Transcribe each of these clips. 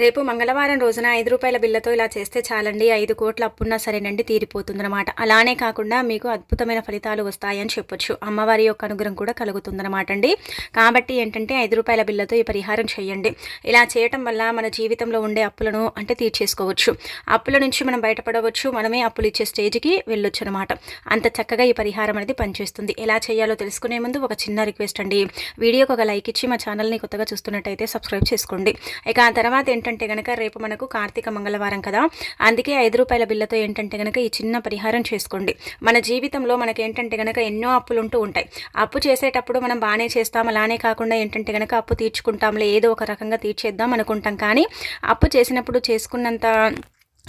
రేపు మంగళవారం రోజున ఐదు రూపాయల బిల్లతో ఇలా చేస్తే చాలండి. ఐదు కోట్ల అప్పున్నా సరేనండి తీరిపోతుందన్నమాట. అలానే కాకుండా మీకు అద్భుతమైన ఫలితాలు వస్తాయని చెప్పొచ్చు. అమ్మవారి యొక్క అనుగ్రహం కూడా కలుగుతుందన్నమాట అండి. కాబట్టి ఏంటంటే ఐదు రూపాయల బిల్లతో ఈ పరిహారం చేయండి. ఇలా చేయటం వల్ల మన జీవితంలో ఉండే అప్పులను అంటే తీర్చేసుకోవచ్చు. అప్పుల నుంచి మనం బయటపడవచ్చు. మనమే అప్పులు ఇచ్చే స్టేజ్కి వెళ్ళొచ్చు అనమాట అంత చక్కగా ఈ పరిహారం అనేది పనిచేస్తుంది. ఎలా చేయాలో తెలుసుకునే ముందు ఒక చిన్న రిక్వెస్ట్ అండి. వీడియోకి ఒక లైక్ ఇచ్చి మా ఛానల్ని కొత్తగా చూస్తున్నట్టయితే సబ్స్క్రైబ్ చేసుకోండి. ఇక ఆ తర్వాత ఏంటంటే గనక రేపు మనకు కార్తీక మంగళవారం కదా. అందుకే ఐదు రూపాయల బిల్లతో ఏంటంటే గనక ఈ చిన్న పరిహారం చేసుకోండి. మన జీవితంలో మనకి ఏంటంటే గనక ఎన్నో అప్పులు ఉంటూ ఉంటాయి. అప్పు చేసేటప్పుడు మనం బాగానే చేస్తాం అలానే కాకుండా ఏంటంటే గనక అప్పు తీర్చుకుంటాంలే ఏదో ఒక రకంగా తీర్చేద్దాం అనుకుంటాం. కానీ అప్పు చేసినప్పుడు చేసుకున్నంత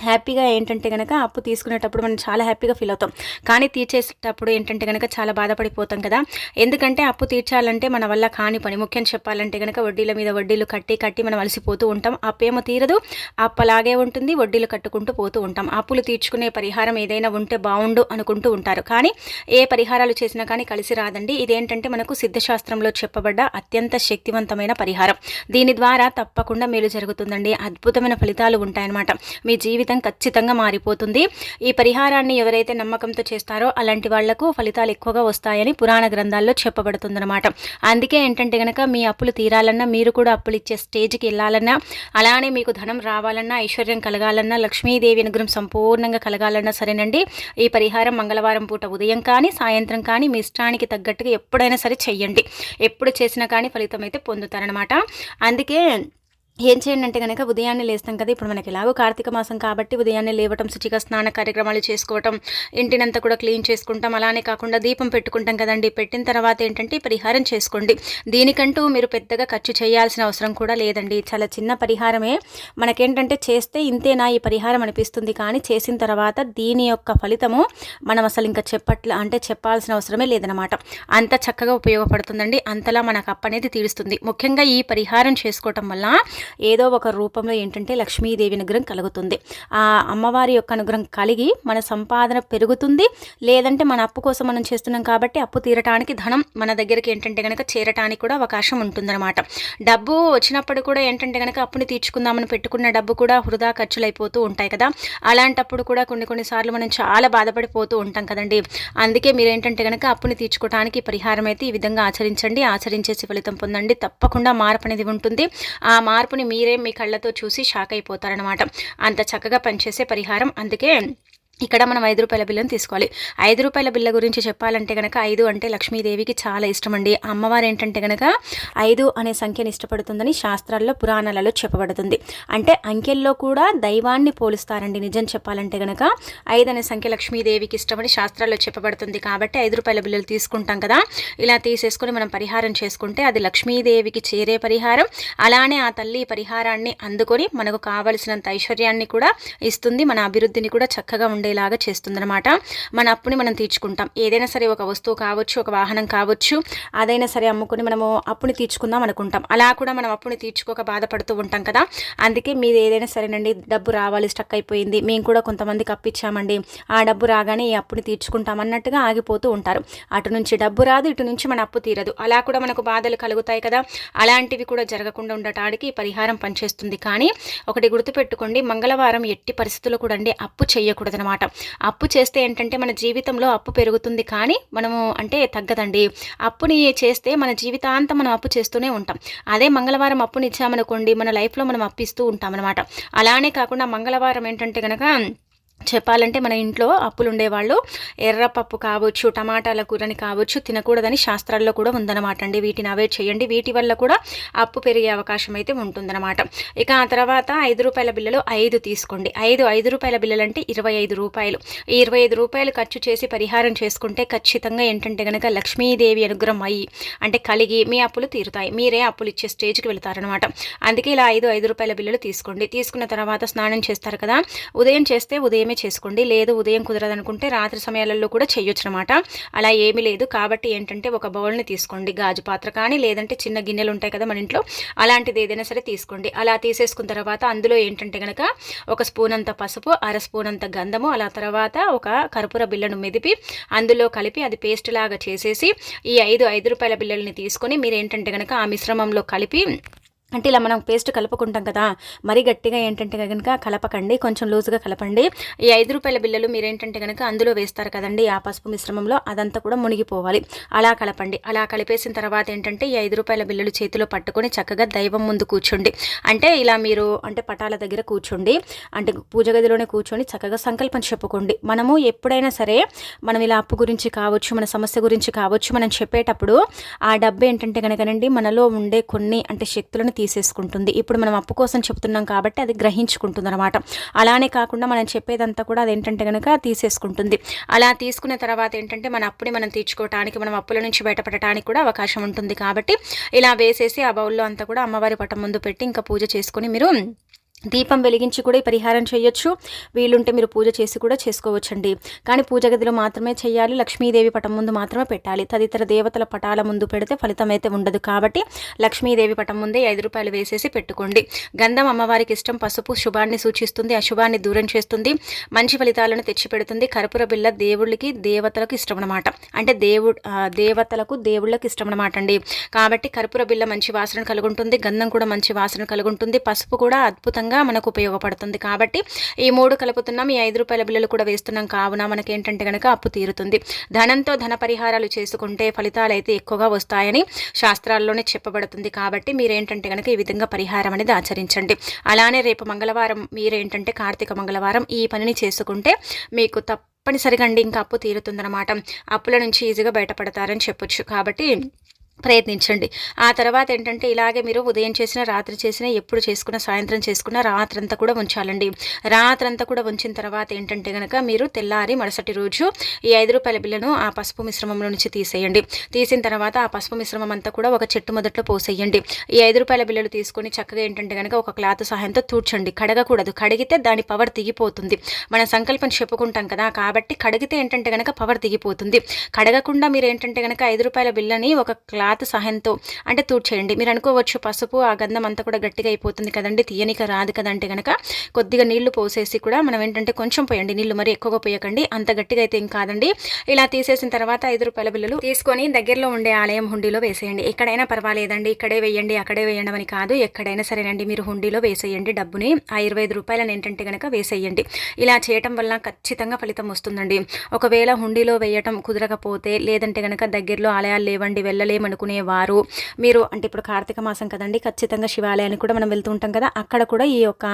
హ్యాపీగా ఏంటంటే కనుక అప్పు తీసుకునేటప్పుడు మనం చాలా హ్యాపీగా ఫీల్ అవుతాం. కానీ తీర్చేసేటప్పుడు ఏంటంటే కనుక చాలా బాధపడిపోతాం కదా. ఎందుకంటే అప్పు తీర్చాలంటే మన వల్ల కాని పని. ముఖ్యం చెప్పాలంటే కనుక వడ్డీల మీద వడ్డీలు కట్టి కట్టి మనం అలసిపోతూ ఉంటాం. అప్పేమో తీరదు. అప్పు అలాగే ఉంటుంది. వడ్డీలు కట్టుకుంటూ పోతూ ఉంటాం. అప్పులు తీర్చుకునే పరిహారం ఏదైనా ఉంటే బాగుండు అనుకుంటూ ఉంటారు. కానీ ఏ పరిహారాలు చేసినా కానీ కలిసి రాదండి. ఇదేంటంటే మనకు సిద్ధశాస్త్రంలో చెప్పబడ్డ అత్యంత శక్తివంతమైన పరిహారం. దీని ద్వారా తప్పకుండా మేలు జరుగుతుందండి. అద్భుతమైన ఫలితాలు ఉంటాయన్నమాట. మీ జీవితం జీవితం ఖచ్చితంగా మారిపోతుంది. ఈ పరిహారాన్ని ఎవరైతే నమ్మకంతో చేస్తారో అలాంటి వాళ్ళకు ఫలితాలు ఎక్కువగా వస్తాయని పురాణ గ్రంథాల్లో చెప్పబడుతుందన్నమాట. అందుకే ఏంటంటే కనుక మీ అప్పులు తీరాలన్నా మీరు కూడా అప్పులు ఇచ్చే స్టేజ్కి వెళ్ళాలన్నా అలానే మీకు ధనం రావాలన్నా ఐశ్వర్యం కలగాలన్నా లక్ష్మీదేవి అనుగ్రహం సంపూర్ణంగా కలగాలన్నా సరేనండి. ఈ పరిహారం మంగళవారం పూట ఉదయం కానీ సాయంత్రం కానీ మీ ఇష్టానికి తగ్గట్టుగా ఎప్పుడైనా సరే చెయ్యండి. ఎప్పుడు చేసినా కానీ ఫలితం అయితే పొందుతారనమాట అందుకే ఏం చేయండి అంటే కనుక ఉదయాన్నే లేస్తాం కదా ఇప్పుడు మనకి ఎలాగో కార్తీక మాసం కాబట్టి ఉదయాన్నే లేవటం శుచిగా స్నాన కార్యక్రమాలు చేసుకోవటం ఇంటినంతా కూడా క్లీన్ చేసుకుంటాం. అలానే కాకుండా దీపం పెట్టుకుంటాం కదండి. పెట్టిన తర్వాత ఏంటంటే పరిహారం చేసుకోండి. దీనికంటూ మీరు పెద్దగా ఖర్చు చేయాల్సిన అవసరం కూడా లేదండి. చాలా చిన్న పరిహారమే. మనకేంటంటే చేస్తే ఇంతేనా ఈ పరిహారం అనిపిస్తుంది. కానీ చేసిన తర్వాత దీని యొక్క ఫలితము మనం అసలు ఇంకా చెప్పట్ల అంటే చెప్పాల్సిన అవసరమే లేదనమాట అంత చక్కగా ఉపయోగపడుతుందండి. అంతలా మనకు అప్పనేది తీరుస్తుంది. ముఖ్యంగా ఈ పరిహారం చేసుకోవటం వల్ల ఏదో ఒక రూపంలో ఏంటంటే లక్ష్మీదేవి అనుగ్రహం కలుగుతుంది. ఆ అమ్మవారి యొక్క అనుగ్రహం కలిగి మన సంపాదన పెరుగుతుంది. లేదంటే మన అప్పు కోసం మనం చేస్తున్నాం కాబట్టి అప్పు తీరటానికి ధనం మన దగ్గరికి ఏంటంటే కనుక చేరటానికి కూడా అవకాశం ఉంటుందన్నమాట. డబ్బు వచ్చినప్పుడు కూడా ఏంటంటే కనుక అప్పుని తీర్చుకుందామని పెట్టుకున్న డబ్బు కూడా వృధా ఖర్చులు అయిపోతూ ఉంటాయి కదా. అలాంటప్పుడు కూడా కొన్ని కొన్నిసార్లు మనం చాలా బాధపడిపోతూ ఉంటాం కదండి. అందుకే మీరు ఏంటంటే కనుక అప్పుని తీర్చుకోవడానికి పరిహారం అయితే ఈ విధంగా ఆచరించండి. ఆచరించేసి ఫలితం పొందండి. తప్పకుండా మార్పు అనేది ఉంటుంది. ఆ మార్పు మార్పుని మీరే మీ కళ్ళతో చూసి షాక్ అయిపోతారనమాట అంత చక్కగా పనిచేసే పరిహారం. అందుకే ఇక్కడ మనం ఐదు రూపాయల బిల్లను తీసుకోవాలి. ఐదు రూపాయల బిల్ల గురించి చెప్పాలంటే కనుక ఐదు అంటే లక్ష్మీదేవికి చాలా ఇష్టం అండి అమ్మవారు ఏంటంటే కనుక ఐదు అనే సంఖ్యను ఇష్టపడుతుందని శాస్త్రాల్లో పురాణాలలో చెప్పబడుతుంది. అంటే అంకెల్లో కూడా దైవాన్ని పోలుస్తారండి. నిజం చెప్పాలంటే కనుక ఐదు అనే సంఖ్య లక్ష్మీదేవికి ఇష్టమని శాస్త్రాల్లో చెప్పబడుతుంది. కాబట్టి ఐదు రూపాయల బిల్లులు తీసుకుంటాం కదా. ఇలా తీసేసుకొని మనం పరిహారం చేసుకుంటే అది లక్ష్మీదేవికి చేరే పరిహారం. అలానే ఆ తల్లి పరిహారాన్ని అందుకొని మనకు కావలసినంత ఐశ్వర్యాన్ని కూడా ఇస్తుంది. మన అభివృద్ధిని కూడా చక్కగా ఉండే ఉండేలాగా చేస్తుందనమాట మన అప్పుని మనం తీర్చుకుంటాం. ఏదైనా సరే ఒక వస్తువు కావచ్చు ఒక వాహనం కావచ్చు అదైనా సరే అమ్ముకొని మనము అప్పుని తీర్చుకుందాం అనుకుంటాం. అలా కూడా మనం అప్పుని తీర్చుకోక బాధపడుతూ ఉంటాం కదా. అందుకే మీరు ఏదైనా సరేనండి డబ్బు రావాలి స్టక్ అయిపోయింది మేము కూడా కొంతమందికి అప్పిచ్చామండి ఆ డబ్బు రాగానే ఈ అప్పుని తీర్చుకుంటాం అన్నట్టుగా ఆగిపోతూ ఉంటారు. అటు నుంచి డబ్బు రాదు ఇటు నుంచి మన అప్పు తీరదు. అలా కూడా మనకు బాధలు కలుగుతాయి కదా. అలాంటివి కూడా జరగకుండా ఉండటానికి పరిహారం పనిచేస్తుంది. కానీ ఒకటి గుర్తుపెట్టుకోండి మంగళవారం ఎట్టి పరిస్థితుల్లో కూడా అండి అప్పు చేయకూడదనమాట అనమాట అప్పు చేస్తే ఏంటంటే మన జీవితంలో అప్పు పెరుగుతుంది కానీ మనము అంటే తగ్గదండి. అప్పుని చేస్తే మన జీవితాంతం మనం అప్పు చేస్తూనే ఉంటాం. అదే మంగళవారం అప్పుని ఇచ్చామనుకోండి మన లైఫ్లో మనం అప్పిస్తూ ఉంటాం అనమాట అలానే కాకుండా మంగళవారం ఏంటంటే కనుక చెప్పాలంటే మన ఇంట్లో అప్పులు ఉండేవాళ్ళు ఎర్రపప్పు కావచ్చు టమాటాల కూరని కావచ్చు తినకూడదని శాస్త్రాల్లో కూడా ఉందన్నమాట అండి. వీటిని అవాయిడ్ చేయండి. వీటి వల్ల కూడా అప్పు పెరిగే అవకాశం అయితే ఉంటుందన్నమాట. ఇక ఆ తర్వాత ఐదు రూపాయల బిల్లలు ఐదు తీసుకోండి. ఐదు ఐదు రూపాయల బిల్లలు అంటే ఇరవై ఐదు రూపాయలు. ఈ ఇరవై ఐదు రూపాయలు ఖర్చు చేసి పరిహారం చేసుకుంటే ఖచ్చితంగా ఏంటంటే కనుక లక్ష్మీదేవి అనుగ్రహం అయ్యి అంటే కలిగి మీ అప్పులు తీరుతాయి. మీరే అప్పులు ఇచ్చే స్టేజ్కి వెళ్తారనమాట అందుకే ఇలా ఐదు ఐదు రూపాయల బిల్లలు తీసుకోండి. తీసుకున్న తర్వాత స్నానం చేస్తారు కదా ఉదయం చేస్తే ఉదయం ఉదయమే చేసుకోండి. లేదు ఉదయం కుదరదనుకుంటే రాత్రి సమయాలలో కూడా చేయొచ్చు అనమాట అలా ఏమీ లేదు. కాబట్టి ఏంటంటే ఒక బౌల్ని తీసుకోండి. గాజు పాత్ర కానీ లేదంటే చిన్న గిన్నెలు ఉంటాయి కదా మన ఇంట్లో అలాంటిది ఏదైనా సరే తీసుకోండి. అలా తీసేసుకున్న తర్వాత అందులో ఏంటంటే కనుక ఒక స్పూన్ అంత పసుపు అర స్పూన్ అంత గంధము అలా తర్వాత ఒక కర్పూర బిల్లను మెదిపి అందులో కలిపి అది పేస్ట్ లాగా చేసేసి ఈ ఐదు ఐదు రూపాయల బిల్లల్ని తీసుకొని మీరు ఏంటంటే కనుక ఆ మిశ్రమంలో కలిపి అంటే ఇలా మనం పేస్ట్ కలుపుకుంటాం కదా మరీ గట్టిగా ఏంటంటే కనుక కలపకండి కొంచెం లూజ్గా కలపండి. ఈ ఐదు రూపాయల బిల్లలు మీరేంటంటే కనుక అందులో వేస్తారు కదండి ఆ పసుపు మిశ్రమంలో అదంతా కూడా మునిగిపోవాలి. అలా కలపండి. అలా కలిపేసిన తర్వాత ఏంటంటే ఈ ఐదు రూపాయల బిల్లలు చేతిలో పట్టుకొని చక్కగా దైవం ముందు కూర్చోండి. అంటే ఇలా మీరు అంటే పటాల దగ్గర కూర్చోండి. అంటే పూజ గదిలోనే కూర్చొని చక్కగా సంకల్పం చెప్పుకోండి. మనము ఎప్పుడైనా సరే మనం ఇలా అప్పు గురించి కావచ్చు మన సమస్య గురించి కావచ్చు మనం చెప్పేటప్పుడు ఆ డబ్బు ఏంటంటే కనుకనండి మనలో ఉండే కొన్ని అంటే శక్తులను తీసేసుకుంటుంది. ఇప్పుడు మనం అప్పు కోసం చెప్తున్నాం కాబట్టి అది గ్రహించుకుంటుంది అనమాట అలానే కాకుండా మనం చెప్పేదంతా కూడా అది ఏంటంటే కనుక తీసేసుకుంటుంది. అలా తీసుకున్న తర్వాత ఏంటంటే మన అప్పుని మనం తీర్చుకోవటానికి మనం అప్పుల నుంచి బయటపడటానికి కూడా అవకాశం ఉంటుంది కాబట్టి ఇలా వేసేసి ఆ బౌల్లో అంతా కూడా అమ్మవారి పటం ముందు పెట్టి ఇంకా పూజ చేసుకుని మీరు దీపం వెలిగించి కూడా ఈ పరిహారం చేయొచ్చు. వీలుంటే మీరు పూజ చేసి కూడా చేసుకోవచ్చండి. కానీ పూజ గదిలో మాత్రమే చేయాలి. లక్ష్మీదేవి పటం ముందు మాత్రమే పెట్టాలి. తదితర దేవతల పటాల ముందు పెడితే ఫలితం అయితే ఉండదు కాబట్టి లక్ష్మీదేవి పటం ముందే ఐదు రూపాయలు వేసేసి పెట్టుకోండి. గంధం అమ్మవారికి ఇష్టం పసుపు శుభాన్ని సూచిస్తుంది. అశుభాన్ని దూరం చేస్తుంది. మంచి ఫలితాలను తెచ్చిపెడుతుంది. కర్పూర బిల్ల దేవుళ్ళకి దేవతలకు ఇష్టం అనమాట అంటే దేవు దేవతలకు దేవుళ్ళకి ఇష్టం అనమాట అండి. కాబట్టి కర్పూర బిల్ల మంచి వాసన కలుగుంటుంది. గంధం కూడా మంచి వాసన కలుగుంటుంది. పసుపు కూడా అద్భుతంగా విధంగా మనకు ఉపయోగపడుతుంది. కాబట్టి ఈ మూడు కలుపుతున్నాం. ఈ ఐదు రూపాయల బిల్లలు కూడా వేస్తున్నాం. కావున మనకి ఏంటంటే కనుక అప్పు తీరుతుంది. ధనంతో ధన పరిహారాలు చేసుకుంటే ఫలితాలు అయితే ఎక్కువగా వస్తాయని శాస్త్రాల్లోనే చెప్పబడుతుంది. కాబట్టి మీరేంటంటే కనుక ఈ విధంగా పరిహారం అనేది ఆచరించండి. అలానే రేపు మంగళవారం మీరేంటంటే కార్తీక మంగళవారం ఈ పనిని చేసుకుంటే మీకు తప్పనిసరిగా అండి ఇంకా అప్పు తీరుతుందన్నమాట. అప్పుల నుంచి ఈజీగా బయటపడతారని చెప్పొచ్చు. కాబట్టి ప్రయత్నించండి. ఆ తర్వాత ఏంటంటే ఇలాగే మీరు ఉదయం చేసిన రాత్రి చేసిన ఎప్పుడు చేసుకున్న సాయంత్రం చేసుకున్న రాత్రంతా కూడా ఉంచాలండి. రాత్రంతా కూడా ఉంచిన తర్వాత ఏంటంటే కనుక మీరు తెల్లారి మరుసటి రోజు ఈ ఐదు రూపాయల బిల్లను ఆ పసుపు మిశ్రమంలో నుంచి తీసేయండి. తీసిన తర్వాత ఆ పసుపు మిశ్రమం అంతా కూడా ఒక చెట్టు మొదట్లో పోసేయండి. ఈ ఐదు రూపాయల బిల్లలు తీసుకొని చక్కగా ఏంటంటే కనుక ఒక క్లాత్ సహాయంతో తూడ్చండి. కడగకూడదు. కడిగితే దాని పవర్ దిగిపోతుంది. మన సంకల్పం చెప్పుకుంటాం కదా కాబట్టి కడిగితే ఏంటంటే కనుక పవర్ దిగిపోతుంది. కడగకుండా మీరు ఏంటంటే కనుక ఐదు రూపాయల బిల్లని ఒక క్లా రాత సహాయంతో అంటే తూడ్చేయండి. మీరు అనుకోవచ్చు పసుపు ఆ గంధం అంతా కూడా గట్టిగా అయిపోతుంది కదండి. తీయనిక రాదు కదంటే కనుక కొద్దిగా నీళ్ళు పోసేసి కూడా మనం ఏంటంటే కొంచెం పోయండి. నీళ్ళు మరి ఎక్కువగా పోయకండి. అంత గట్టిగా అయితే ఏం కాదండి. ఇలా తీసేసిన తర్వాత ఐదు రూపాయల బిల్లులు తీసుకొని దగ్గరలో ఉండే ఆలయం హుండీలో వేసేయండి. ఎక్కడైనా పర్వాలేదండి. ఇక్కడే వేయండి అక్కడే వేయండి అని కాదు. ఎక్కడైనా సరేనండి. మీరు హుండీలో వేసేయండి డబ్బుని. ఆ ఇరవై ఐదు రూపాయలను ఏంటంటే కనుక వేసేయండి. ఇలా చేయటం వల్ల ఖచ్చితంగా ఫలితం వస్తుందండి. ఒకవేళ హుండీలో వేయటం కుదరకపోతే లేదంటే కనుక దగ్గరలో ఆలయాలు లేవండి వెళ్ళలేమను అనుకునేవారు మీరు అంటే ఇప్పుడు కార్తీక మాసం కదండి ఖచ్చితంగా శివాలయానికి కూడా మనం వెళ్తూ ఉంటాం కదా అక్కడ కూడా ఈ యొక్క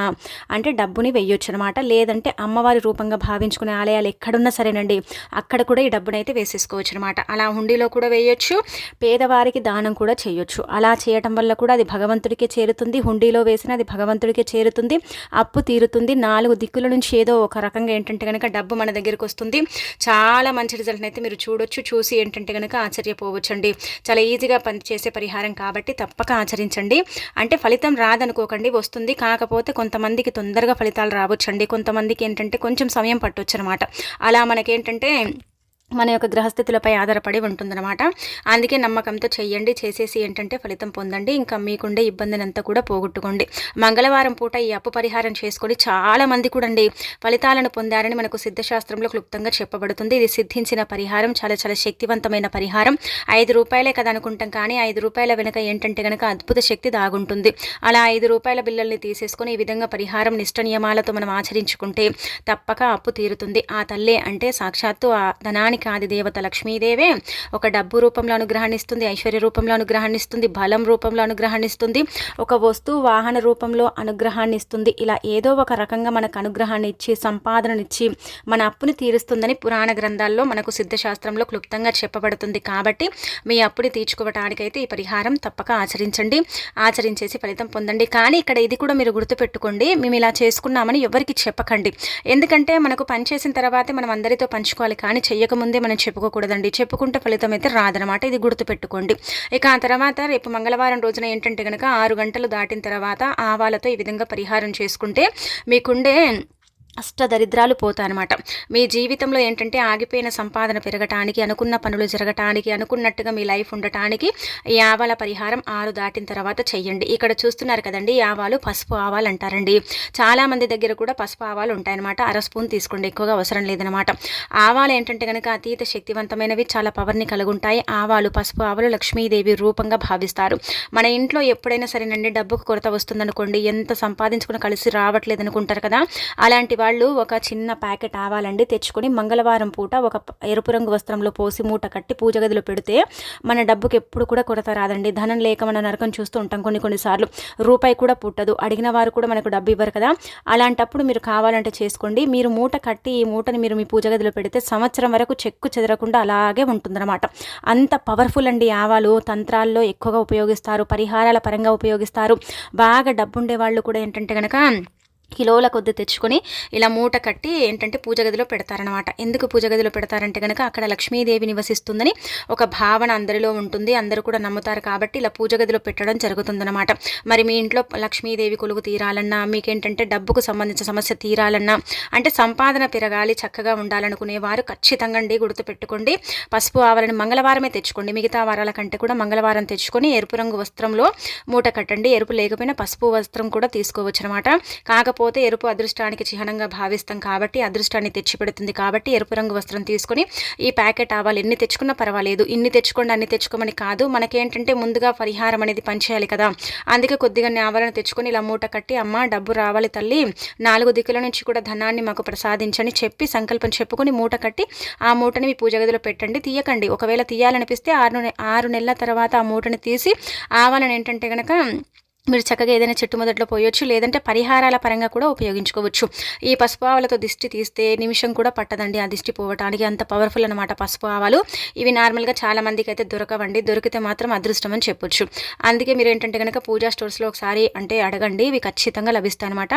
అంటే డబ్బుని వెయ్యొచ్చు అనమాట లేదంటే అమ్మవారి రూపంగా భావించుకునే ఆలయాలు ఎక్కడున్నా సరేనండి అక్కడ కూడా ఈ డబ్బుని అయితే వేసేసుకోవచ్చు అనమాట అలా హుండీలో కూడా వేయొచ్చు పేదవారికి దానం కూడా చేయొచ్చు. అలా చేయటం వల్ల కూడా అది భగవంతుడికే చేరుతుంది హుండీలో వేసిన అది భగవంతుడికే చేరుతుంది అప్పు తీరుతుంది. నాలుగు దిక్కుల నుంచి ఏదో ఒక రకంగా ఏంటంటే కనుక డబ్బు మన దగ్గరికి వస్తుంది. చాలా మంచి రిజల్ట్ అయితే మీరు చూడొచ్చు చూసి ఏంటంటే కనుక ఆశ్చర్యపోవచ్చండి. చాలా ఈజీగా పనిచేసే పరిహారం కాబట్టి తప్పక ఆచరించండి. అంటే ఫలితం రాదనుకోకండి వస్తుంది. కాకపోతే కొంతమందికి తొందరగా ఫలితాలు రావచ్చండి. కొంతమందికి ఏంటంటే కొంచెం సమయం పట్టొచ్చు అనమాట అలా మనకేంటంటే మన యొక్క గ్రహస్థితులపై ఆధారపడి ఉంటుందన్నమాట. అందుకే నమ్మకంతో చేయండి చేసేసి ఏంటంటే ఫలితం పొందండి. ఇంకా మీకుండే ఇబ్బందిని అంతా కూడా పోగొట్టుకోండి. మంగళవారం పూట ఈ అప్పు పరిహారం చేసుకొని చాలా మంది కూడా అండి ఫలితాలను పొందారని మనకు సిద్ధశాస్త్రంలో క్లుప్తంగా చెప్పబడుతుంది. ఇది సిద్ధించిన పరిహారం చాలా చాలా శక్తివంతమైన పరిహారం. ఐదు రూపాయలే కదా అనుకుంటాం కానీ ఐదు రూపాయల వెనుక ఏంటంటే కనుక అద్భుత శక్తి దాగుంటుంది. అలా ఐదు రూపాయల బిల్లల్ని తీసేసుకొని ఈ విధంగా పరిహారం నిష్ట నియమాలతో మనం ఆచరించుకుంటే తప్పక అప్పు తీరుతుంది. ఆ తల్లే అంటే సాక్షాత్తు ఆ ధనానికి కాది దేవత లక్ష్మీదేవే. ఒక డబ్బు రూపంలో అనుగ్రహణిస్తుంది ఐశ్వర్య రూపంలో అనుగ్రహణిస్తుంది బలం రూపంలో అనుగ్రహణిస్తుంది ఒక వస్తువు వాహన రూపంలో అనుగ్రహాన్ని ఇస్తుంది ఇలా ఏదో ఒక రకంగా మనకు అనుగ్రహాన్ని ఇచ్చి సంపాదననిచ్చి మన అప్పుని తీరుస్తుందని పురాణ గ్రంథాల్లో మనకు సిద్ధశాస్త్రంలో క్లుప్తంగా చెప్పబడుతుంది. కాబట్టి మీ అప్పుని తీర్చుకోవటానికైతే ఈ పరిహారం తప్పక ఆచరించండి. ఆచరించేసి ఫలితం పొందండి. కానీ ఇక్కడ ఇది కూడా మీరు గుర్తుపెట్టుకోండి. మేము ఇలా చేసుకున్నామని ఎవరికి చెప్పకండి. ఎందుకంటే మనకు పనిచేసిన తర్వాతే మనం అందరితో పంచుకోవాలి. కానీ చెయ్యకముందు ముందే మనం చెప్పుకోకూడదండి. చెప్పుకుంటే ఫలితం అయితే రాదనమాట ఇది గుర్తుపెట్టుకోండి. ఇక ఆ తర్వాత రేపు మంగళవారం రోజున ఏంటంటే కనుక ఆరు గంటలు దాటిన తర్వాత ఆవాలతో ఈ విధంగా పరిహారం చేసుకుంటే మీకుండే అష్టదరిద్రాలు పోతాయన్నమాట. మీ జీవితంలో ఏంటంటే ఆగిపోయిన సంపాదన పెరగటానికి అనుకున్న పనులు జరగటానికి అనుకున్నట్టుగా మీ లైఫ్ ఉండటానికి ఈ ఆవాల పరిహారం ఆరు దాటిన తర్వాత చెయ్యండి. ఇక్కడ చూస్తున్నారు కదండి ఆవాలు పసుపు ఆవాలు అంటారండి. చాలామంది దగ్గర కూడా పసుపు ఆవాలు ఉంటాయన్నమాట. అర స్పూన్ తీసుకోండి ఎక్కువగా అవసరం లేదనమాట ఆవాలు ఏంటంటే కనుక అతీత శక్తివంతమైనవి చాలా పవర్ని కలుగుంటాయి. ఆవాలు పసుపు ఆవాలు లక్ష్మీదేవి రూపంగా భావిస్తారు. మన ఇంట్లో ఎప్పుడైనా సరేనండి డబ్బుకు కొరత వస్తుందనుకోండి ఎంత సంపాదించుకుని కలిసి రావట్లేదనుకుంటారు కదా అలాంటి వాళ్ళు ఒక చిన్న ప్యాకెట్ ఆవాలండి తెచ్చుకొని మంగళవారం పూట ఒక ఎరుపు రంగు వస్త్రంలో పోసి మూట కట్టి పూజ గదిలో పెడితే మన డబ్బుకి ఎప్పుడు కూడా కొరత రాదండి. ధనం లేక మన నరకం చూస్తూ ఉంటాం కొన్ని కొన్నిసార్లు రూపాయి కూడా పుట్టదు. అడిగిన వారు కూడా మనకు డబ్బు ఇవ్వరు కదా. అలాంటప్పుడు మీరు కావాలంటే చేసుకోండి. మీరు మూట కట్టి ఈ మూటని మీరు మీ పూజ గదిలో పెడితే సంవత్సరం వరకు చెక్కు చెదరకుండా అలాగే ఉంటుందన్నమాట. అంత పవర్ఫుల్ అండి ఆవాలు. తంత్రాల్లో ఎక్కువగా ఉపయోగిస్తారు. పరిహారాల పరంగా ఉపయోగిస్తారు. బాగా డబ్బుండే వాళ్ళు కూడా ఏంటంటే కనుక కిలోల కొద్ది తెచ్చుకొని ఇలా మూట కట్టి ఏంటంటే పూజ గదిలో పెడతారనమాట ఎందుకు పూజ గదిలో పెడతారంటే కనుక అక్కడ లక్ష్మీదేవి నివసిస్తుందని ఒక భావన అందరిలో ఉంటుంది. అందరూ కూడా నమ్ముతారు కాబట్టి ఇలా పూజ గదిలో పెట్టడం జరుగుతుందనమాట మరి మీ ఇంట్లో లక్ష్మీదేవి కొలువు తీరాలన్నా మీకేంటంటే డబ్బుకు సంబంధించిన సమస్య తీరాలన్నా అంటే సంపాదన పెరగాలి చక్కగా ఉండాలనుకునే వారు ఖచ్చితంగా అండి గుర్తుపెట్టుకోండి పసుపు ఆవరణ మంగళవారమే తెచ్చుకోండి. మిగతా వారాల కంటే కూడా మంగళవారం తెచ్చుకొని ఎరుపు రంగు వస్త్రంలో మూట కట్టండి. ఎరుపు లేకపోయినా పసుపు వస్త్రం కూడా తీసుకోవచ్చు అనమాట కాకపోతే పోతే ఎరుపు అదృష్టానికి చిహ్నంగా భావిస్తాం కాబట్టి అదృష్టాన్ని తెచ్చిపెడుతుంది కాబట్టి ఎరుపు రంగు వస్త్రం తీసుకొని ఈ ప్యాకెట్ ఆవాలు ఎన్ని తెచ్చుకున్నా పర్వాలేదు. ఇన్ని తెచ్చుకోండి అన్ని తెచ్చుకోమని కాదు. మనకేంటంటే ముందుగా పరిహారం అనేది పనిచేయాలి కదా. అందుకే కొద్దిగా ఆవాలను తెచ్చుకొని ఇలా మూట కట్టి అమ్మ డబ్బు రావాలి తల్లి. నాలుగు దిక్కుల నుంచి కూడా ధనాన్ని మాకు ప్రసాదించని చెప్పి సంకల్పం చెప్పుకొని మూట కట్టి ఆ మూటని మీ పూజ గదిలో పెట్టండి. తీయకండి. ఒకవేళ తీయాలనిపిస్తే ఆరు ఆరు నెలల తర్వాత ఆ మూటని తీసి ఆవాలను ఏంటంటే కనుక మీరు చక్కగా ఏదైనా చెట్టు మొదట్లో పోయొచ్చు లేదంటే పరిహారాల పరంగా కూడా ఉపయోగించుకోవచ్చు. ఈ పసుపు ఆవులతో దిష్టి తీస్తే నిమిషం కూడా పట్టదండి ఆ దిష్టి పోవటానికి. అంత పవర్ఫుల్ అనమాట పసుపు ఆవాలు. ఇవి నార్మల్గా చాలా మందికి అయితే దొరకవండి. దొరికితే మాత్రం అదృష్టం అని చెప్పొచ్చు. అందుకే మీరు ఏంటంటే కనుక పూజా స్టోర్స్లో ఒకసారి అంటే అడగండి ఇవి ఖచ్చితంగా లభిస్తాయి అనమాట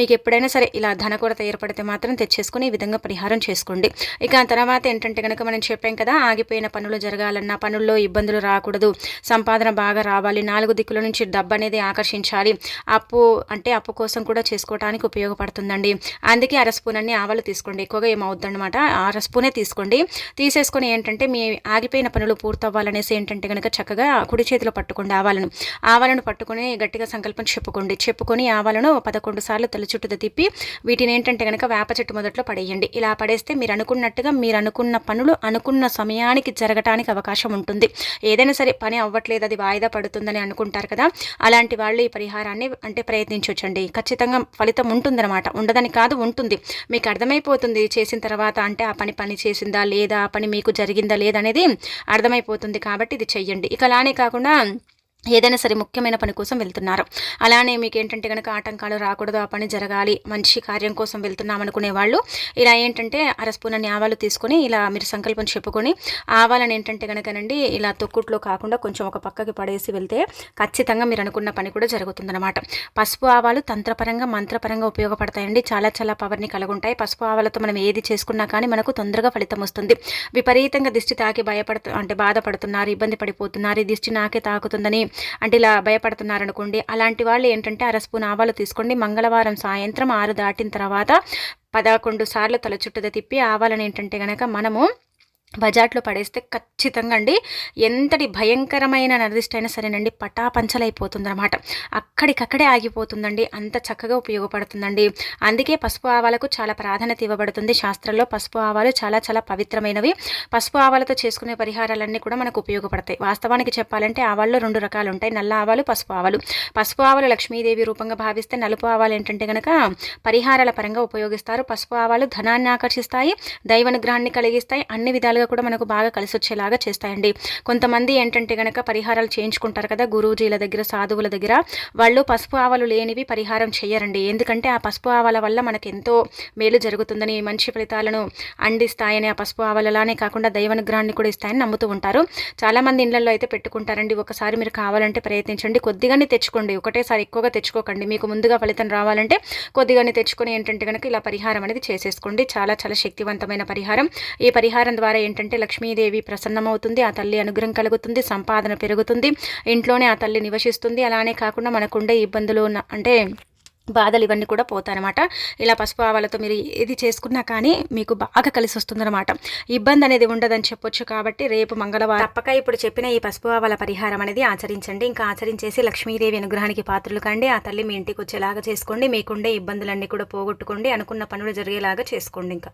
మీకు ఎప్పుడైనా సరే ఇలా ధన కొరత ఏర్పడితే మాత్రం తెచ్చేసుకుని ఈ విధంగా పరిహారం చేసుకోండి. ఇక తర్వాత ఏంటంటే కనుక మనం చెప్పాం కదా ఆగిపోయిన పనులు జరగాలన్నా పనుల్లో ఇబ్బందులు రాకూడదు సంపాదన బాగా రావాలి నాలుగు దిక్కుల నుంచి డబ్బు అనేది ఆకర్షించాలి. అప్పు అంటే అప్పు కోసం కూడా చేసుకోవడానికి ఉపయోగపడుతుందండి. అందుకే అర స్పూన్ అన్ని ఆవాలు తీసుకోండి. ఎక్కువగా ఏమవుద్దనమాట అర స్పూనే తీసుకోండి. తీసేసుకొని ఏంటంటే మీ ఆగిపోయిన పనులు పూర్తవ్వాలనేసి ఏంటంటే కనుక చక్కగా కుడి చేతిలో పట్టుకోండి ఆవాలను. ఆవాలను పట్టుకొని గట్టిగా సంకల్పం చెప్పుకోండి. చెప్పుకొని ఆవాలను పదకొండు సార్లు తల చుట్టూ తిప్పి వీటిని ఏంటంటే కనుక వేప చెట్టు మొదట్లో పడేయండి. ఇలా పడేస్తే మీరు అనుకున్నట్టుగా మీరు అనుకున్న పనులు అనుకున్న సమయానికి జరగటానికి అవకాశం ఉంటుంది. ఏదైనా సరే పని అవ్వట్లేదు అది వాయిదా పడుతుందని అనుకుంటారు కదా. అలాంటి వాళ్ళు ఈ పరిహారాన్ని అంటే ప్రయత్నించవచ్చండి ఖచ్చితంగా ఫలితం ఉంటుందన్నమాట. ఉండదని కాదు ఉంటుంది. మీకు అర్థమైపోతుంది చేసిన తర్వాత అంటే ఆ పని పని చేసిందా లేదా ఆ పని మీకు జరిగిందా లేదనేది అర్థమైపోతుంది కాబట్టి ఇది చెయ్యండి. ఇక అలానే కాకుండా ఏదైనా సరే ముఖ్యమైన పని కోసం వెళ్తున్నారు. అలానే మీకు ఏంటంటే కనుక ఆటంకాలు రాకూడదు ఆ పని జరగాలి మంచి కార్యం కోసం వెళ్తున్నాం అనుకునే వాళ్ళు ఇలా ఏంటంటే అరస్పూన ఆవాలు తీసుకొని ఇలా మీరు సంకల్పం చెప్పుకొని ఆవాలని ఏంటంటే కనుకనండి ఇలా తొక్కుట్లో కాకుండా కొంచెం ఒక పక్కకి పడేసి వెళ్తే ఖచ్చితంగా మీరు అనుకున్న పని కూడా జరుగుతుందన్నమాట. పసుపు ఆవాలు తంత్రపరంగా మంత్రపరంగా ఉపయోగపడతాయండి. చాలా చాలా పవర్ని కలుగుంటాయి. పసుపు ఆవాలతో మనం ఏది చేసుకున్నా కానీ మనకు తొందరగా ఫలితం వస్తుంది. విపరీతంగా దిష్టి తాకి భయపడుతు అంటే బాధపడుతున్నారు ఇబ్బంది పడిపోతున్నారు. ఈ దిష్టి నాకే తాకుతుందని అంటే ఇలా భయపడుతున్నారనుకోండి అలాంటి వాళ్ళు ఏంటంటే అర స్పూన్ ఆవాలు తీసుకోండి. మంగళవారం సాయంత్రం ఆరు దాటిన తర్వాత పదకొండు సార్లు తల చుట్టూ తిప్పి ఆవాలని ఏంటంటే కనుక మనము బజాట్లో పడేస్తే ఖచ్చితంగా అండి ఎంతటి భయంకరమైన నరదిష్ట అయినా సరేనండి పటాపంచలైపోతుందన్నమాట. అక్కడికక్కడే ఆగిపోతుందండి. అంత చక్కగా ఉపయోగపడుతుందండి. అందుకే పసుపు ఆవాలకు చాలా ప్రాధాన్యత ఇవ్వబడుతుంది. శాస్త్రంలో పసుపు ఆవాలు చాలా చాలా పవిత్రమైనవి. పసుపు ఆవాలతో చేసుకునే పరిహారాలన్నీ కూడా మనకు ఉపయోగపడతాయి. వాస్తవానికి చెప్పాలంటే ఆవాల్లో రెండు రకాలు ఉంటాయి నల్ల ఆవాలు పసుపు ఆవాలు. పసుపు ఆవాలు లక్ష్మీదేవి రూపంగా భావిస్తే నలుపు ఆవాలు ఏంటంటే కనుక పరిహారాల పరంగా ఉపయోగిస్తారు. పసుపు ఆవాలు ధనాన్ని ఆకర్షిస్తాయి దైవనుగ్రహాన్ని కలిగిస్తాయి. అన్ని విధాలుగా విధాలుగా కూడా మనకు బాగా కలిసి వచ్చేలాగా చేస్తాయండి. కొంతమంది ఏంటంటే కనుక పరిహారాలు చేయించుకుంటారు కదా గురూజీల దగ్గర సాధువుల దగ్గర. వాళ్ళు పసుపు ఆవలు లేనివి పరిహారం చేయరండి ఎందుకంటే ఆ పసుపు ఆవల వల్ల మనకు ఎంతో మేలు జరుగుతుందని మంచి ఫలితాలను అందిస్తాయని ఆ పసుపు ఆవలలానే కాకుండా దైవనుగ్రహాన్ని కూడా ఇస్తాయని నమ్ముతూ ఉంటారు. చాలామంది ఇళ్ళలో అయితే పెట్టుకుంటారండి. ఒకసారి మీరు కావాలంటే ప్రయత్నించండి. కొద్దిగానే తెచ్చుకోండి. ఒకటేసారి ఎక్కువగా తెచ్చుకోకండి. మీకు ముందుగా ఫలితం రావాలంటే కొద్దిగానే తెచ్చుకొని ఏంటంటే కనుక ఇలా పరిహారం అనేది చేసేసుకోండి. చాలా చాలా శక్తివంతమైన పరిహారం. ఈ పరిహారం ద్వారా ఏంటంటే లక్ష్మీదేవి ప్రసన్నమవుతుంది ఆ తల్లి అనుగ్రహం కలుగుతుంది సంపాదన పెరుగుతుంది ఇంట్లోనే ఆ తల్లి నివసిస్తుంది. అలానే కాకుండా మనకుండే ఇబ్బందులు అంటే బాధలు ఇవన్నీ కూడా పోతాయన్నమాట. ఇలా పసుపు ఆవాలతో మీరు ఏది చేసుకున్నా కానీ మీకు బాగా కలిసి వస్తుందన్నమాట. ఇబ్బంది అనేది ఉండదని చెప్పొచ్చు కాబట్టి రేపు మంగళవారం తప్పక ఇప్పుడు చెప్పిన ఈ పసుపు ఆవాల పరిహారం అనేది ఆచరించండి. ఇంకా ఆచరించేసి లక్ష్మీదేవి అనుగ్రహానికి పాత్రలు కండి. ఆ తల్లి మీ ఇంటికి వచ్చేలాగా చేసుకోండి. మీకుండే ఇబ్బందులన్నీ కూడా పోగొట్టుకోండి. అనుకున్న పనులు జరిగేలాగా చేసుకోండి ఇంకా.